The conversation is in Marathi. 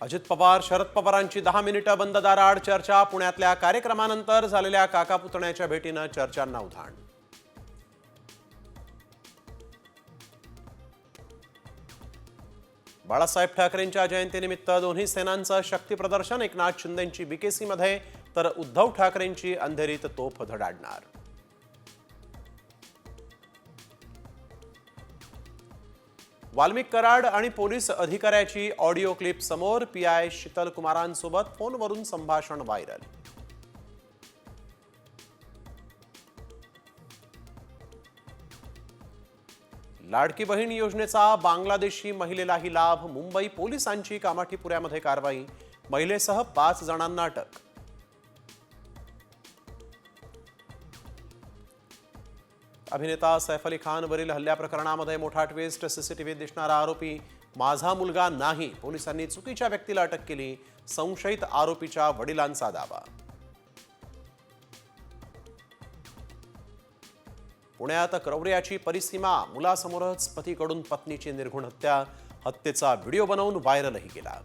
अजित पवार शरद पवारांची दहा मिनिटं बंद दाराआड चर्चा. पुण्यातल्या कार्यक्रमानंतर झालेल्या काका पुतण्याच्या भेटीनं चर्चांना उधाण. बाळासाहेब ठाकरेंच्या जयंतीनिमित्त दोन्ही सेनांचं शक्तीप्रदर्शन एकनाथ शिंदेंची बीकेसीमध्ये तर उद्धव ठाकरेंची अंधेरीत तोफ धडाडणार. वाल्मिक कराड आणि पोलीस अधिकाऱ्याची ऑडिओ क्लिप समोर पी आय शीतल कुमारांसोबत फोनवरून संभाषण व्हायरल. लाडकी बहीण योजनेचा बांगलादेशी महिलेलाही लाभ मुंबई पोलिसांची कामाठीपुऱ्यामध्ये कारवाई महिलेसह पाच जणांना अटक. अभिनेता सैफ अली खानवरील हल्ल्याप्रकरणामध्ये मोठा ट्विस्ट सीसीटीव्हीत दिसणारा आरोपी माझा मुलगा नाही पोलिसांनी चुकीच्या व्यक्तीला अटक केली संशयित आरोपीच्या वडिलांचा दावा. पुण्यात क्रौर्याची परिसीमा मुलासमोरच पतीकडून पत्नीची निर्घुण हत्या हत्येचा व्हिडिओ बनवून व्हायरलही केला